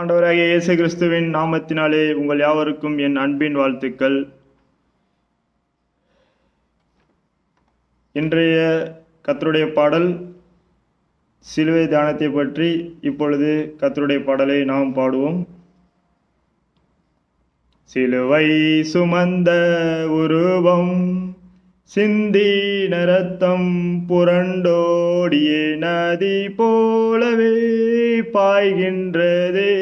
ஆண்டவராகிய இயேசு கிறிஸ்துவின் நாமத்தினாலே உங்கள் யாவருக்கும் என் அன்பின் வாழ்த்துக்கள். இன்றைய கத்தருடைய பாடல் சிலுவை தியானத்தை பற்றி இப்பொழுது கத்தருடைய பாடலை நாம் பாடுவோம். சிலுவை சுமந்த உருவம் சிந்தின ரத்தம் புரண்டோடிய நதி போலவே பாய்கின்றதே.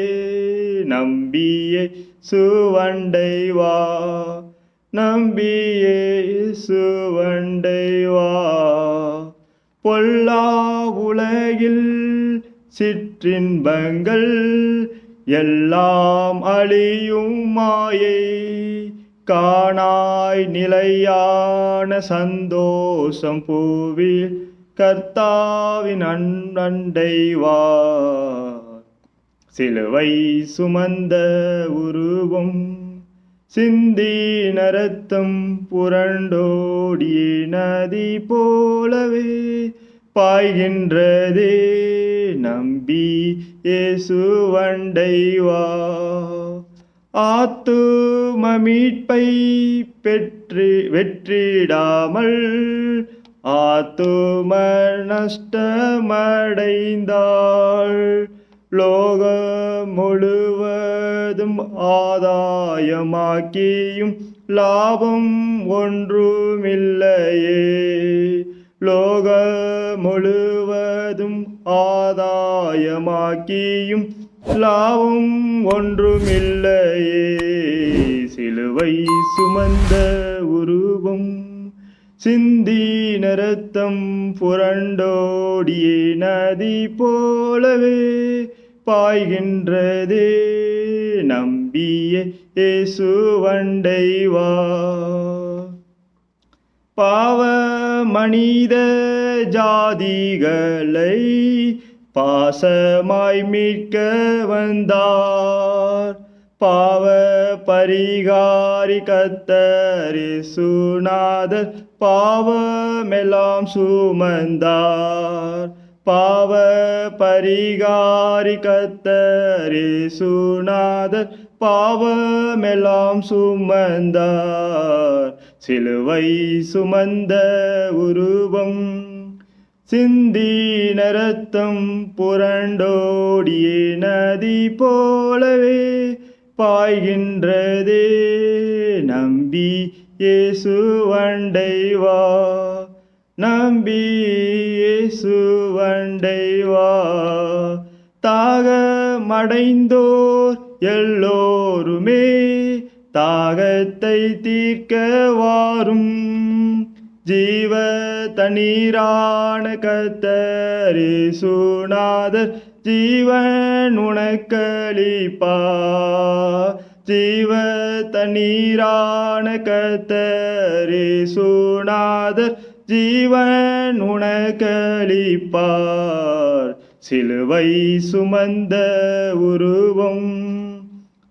நம்பியே சுவண்டை வா நம்பியே சுவண்டை வா பொல்லா உலகில் சிற்றின்பங்கள் எல்லாம் அழியும் மாயை. காணாய் நிலையான சந்தோஷம் பூவில் கர்த்தாவின் அண்டை சிலுவை சுமந்த உருவம் சிந்தி நரத்தம் புரண்டோடிய நதி போலவே பாய்கின்றதே நம்பி ஏசு வண்டைவா ஆத்து மீட்பை பெற்று வெற்றிடாமல் ஆத்தும நஷ்டமடைந்தாள் லோகம் முழுவதும் ஆதாயமாக்கியும் லாபம் ஒன்றுமில்லையே. லோக முழுவதும் ஆதாயமாக்கியும் லாபம் ஒன்றுமில்லையே. சிலுவை சுமந்த உருவம் சிந்தி நரத்தம் புரண்டோடிய நதி போலவே பாய்கின்றதே. நம்பிய இயேசுவண்டை வா பாவ மனித ஜாதிகளை பாசமாய் மீட்க வந்தார். பாவ பரிகாரி கத்தரி சுநாதர் பாவமெல்லாம் சுமந்தார். பாவ பரிகாரி கத்தரி சுநாதர் பாவமெல்லாம் சுமந்தார். சிலுவை சுமந்த உருவம் சிந்தி நரத்தம் புரண்டோடிய நதி போலவே பாய்கின்றதே. நம்பி இயேசுவண்டை வா நம்பி இயேசுவண்டை வா மடைந்தோர் எல்லோருமே தாகத்தை தீர்க்க வாரும் ஜீவ தண்ணீரான கத்தரி சுனாத ஜீவன் உனக்களிப்பா ஜீவ தண்ணீரான கத்தரி சுனாத ஜீவன் உனக்களிப்பார் சிலுவை சுமந்த உருவம்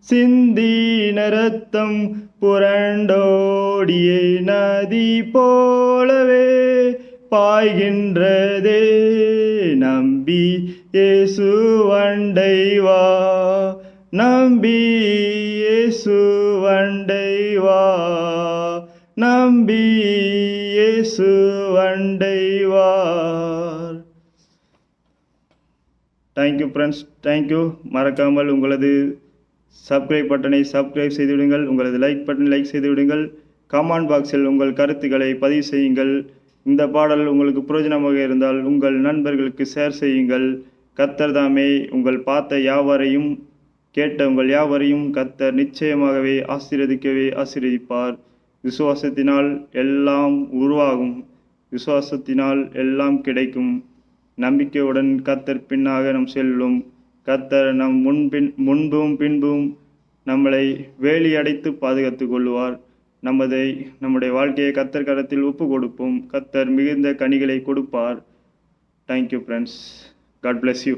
சிந்தி நரத்தம் புரண்டோடிய நதி போலவே. பாய்கின்றதே நம்பி இயேசுவண்டை வா நம்பி இயேசுவண்டை வா நம்பி இயேசுவண்டை வா தேங்க்யூ ஃப்ரெண்ட்ஸ் தேங்க்யூ மறக்காமல் உங்களது சப்ஸ்கிரைப் பட்டனை சப்ஸ்கிரைப் செய்துவிடுங்கள். உங்களது லைக் பட்டனை லைக் செய்துவிடுங்கள். கமெண்ட் பாக்ஸில் உங்கள் கருத்துக்களை பதிவு செய்யுங்கள். இந்த பாடல் உங்களுக்கு பிரயோஜனமாக இருந்தால் உங்கள் நண்பர்களுக்கு ஷேர் செய்யுங்கள். கத்தர் தாமே உங்கள் பார்த்த யாவரையும் கேட்ட உங்கள் யாவரையும் கத்தர் நிச்சயமாகவே ஆசீர்வதிக்கவே ஆசீர்வதிப்பார். விசுவாசத்தினால் எல்லாம் உருவாகும். விசுவாசத்தினால் எல்லாம் கிடைக்கும். நம்பிக்கையுடன் கத்தர் பின்னாக நம் செல்லும். கத்தர் நம் முன்பின் முன்பும் பின்பும் நம்மளை வேலி அடைத்து பாதுகாத்து கொள்வார். நமதை நம்முடைய வாழ்க்கையை கத்தர் கரத்தில் ஒப்பு கொடுப்போம் கத்தர் மிகுந்த கனிகளை கொடுப்பார். Thank you friends God bless you